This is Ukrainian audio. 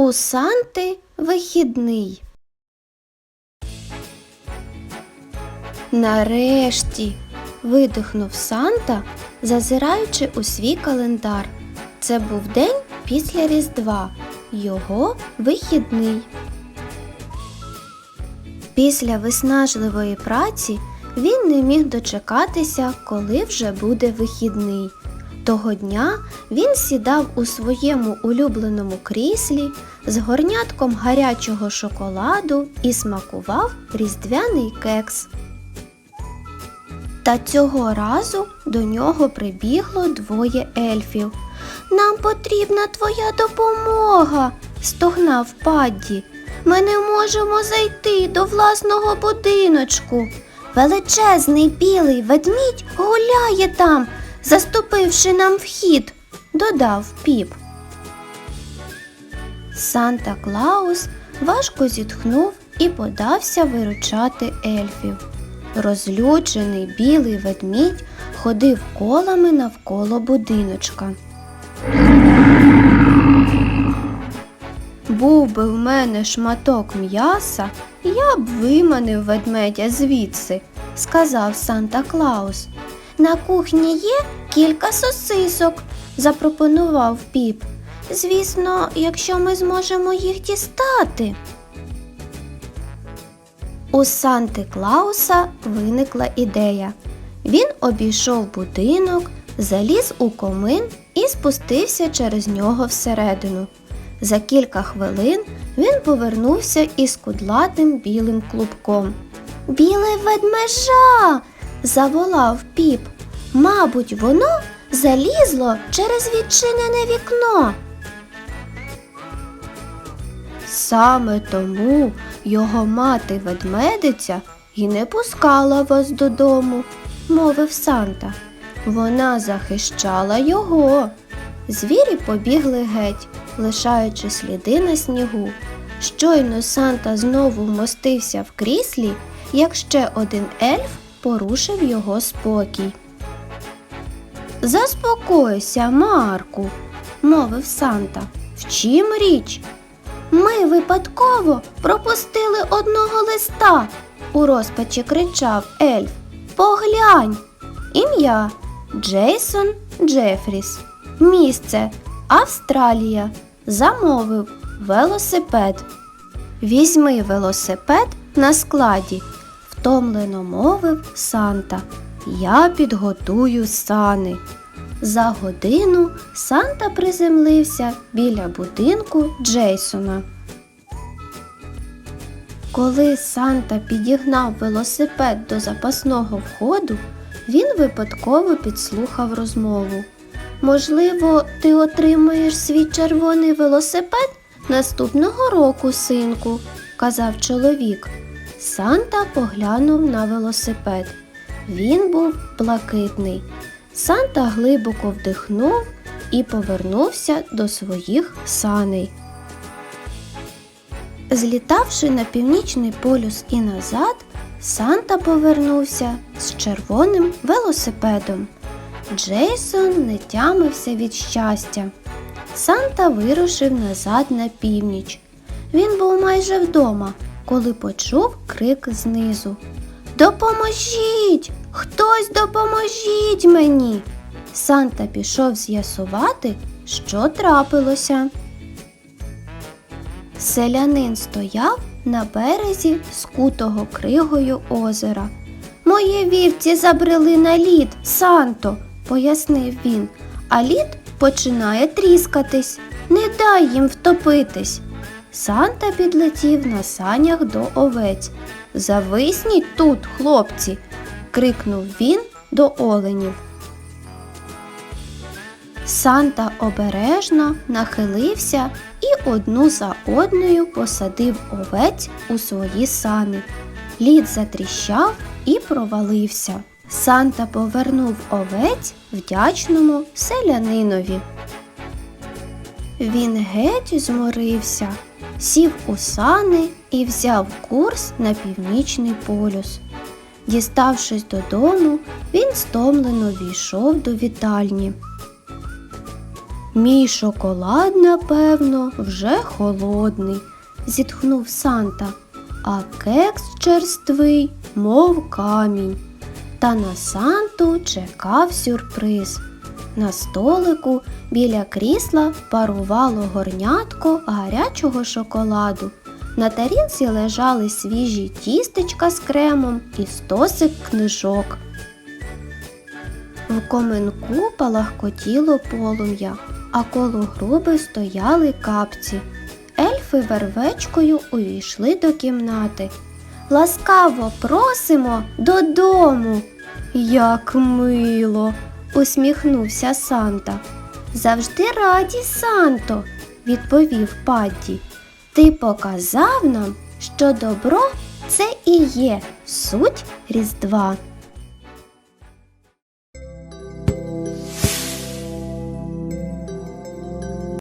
У Санти вихідний. Нарешті видихнув Санта, зазираючи у свій календар. Це був день після Різдва, його вихідний. Після виснажливої праці він не міг дочекатися, коли вже буде вихідний. Того дня він сідав у своєму улюбленому кріслі з горнятком гарячого шоколаду і смакував різдвяний кекс. Та цього разу до нього прибігло двоє ельфів. Нам потрібна твоя допомога, стогнав Падді. Ми не можемо зайти до власного будиночку. Величезний білий ведмідь гуляє там, заступивши нам вхід, додав піп. Санта Клаус важко зітхнув і подався виручати ельфів. Розлючений білий ведмідь ходив колами навколо будиночка. Був би в мене шматок м'яса, я б виманив ведмедя звідси, сказав Санта Клаус. На кухні є кілька сосисок, запропонував піп. Звісно, якщо ми зможемо їх дістати. У Санти Клауса виникла ідея. Він обійшов будинок, заліз у комин і спустився через нього всередину. За кілька хвилин він повернувся із кудлатим білим клубком. Біле ведмежа. Заволав піп. Мабуть, воно залізло через відчинене вікно. Саме тому його мати ведмедиця і не пускала вас додому, мовив Санта. Вона захищала його. Звірі побігли геть, лишаючи сліди на снігу. Щойно Санта знову вмостився в кріслі, як ще один ельф порушив його спокій. Заспокойся, Марку, мовив Санта. В чим річ? Ми випадково пропустили одного листа, у розпачі кричав ельф. Поглянь. Ім'я Джейсон Джефріс. Місце Австралія. Замовив велосипед. Візьми велосипед на складі, втомлено мовив Санта. Я підготую сани. За годину Санта приземлився біля будинку Джейсона. Коли Санта підігнав велосипед до запасного входу, він випадково підслухав розмову. Можливо, ти отримаєш свій червоний велосипед наступного року, синку, казав чоловік. Санта поглянув на велосипед. Він був блакитний. Санта глибоко вдихнув і повернувся до своїх саней. Злітавши на північний полюс і назад, Санта повернувся з червоним велосипедом. Джейсон не тямився від щастя. Санта вирушив назад на північ. Він був майже вдома, коли почув крик знизу. Допоможіть! Хтось допоможіть мені. Санта пішов з'ясувати, що трапилося. Селянин стояв на березі скутого кригою озера. Мої вівці забрели на лід, Санто, пояснив він, а лід починає тріскатись. Не дай їм втопитись. Санта підлетів на санях до овець. Зависніть тут, хлопці, крикнув він до оленів. Санта обережно нахилився і одну за одною посадив овець у свої сани. Лід затріщав і провалився. Санта повернув овець вдячному селянинові. Він геть зморився, сів у сани і взяв курс на північний полюс. Діставшись додому, він стомлено війшов до вітальні. Мій шоколад, напевно, вже холодний, зітхнув Санта, а кекс черствий, мов камінь. Та на Санту чекав сюрприз. На столику біля крісла парувало горнятко гарячого шоколаду. На тарілці лежали свіжі тістечка з кремом і стосик книжок. В коменку палахкотіло полум'я, а коло груби стояли капці. Ельфи вервечкою увійшли до кімнати. Ласкаво просимо додому. Як мило, усміхнувся Санта. Завжди раді, Санто, відповів Патті. Ти показав нам, що добро це і є суть Різдва.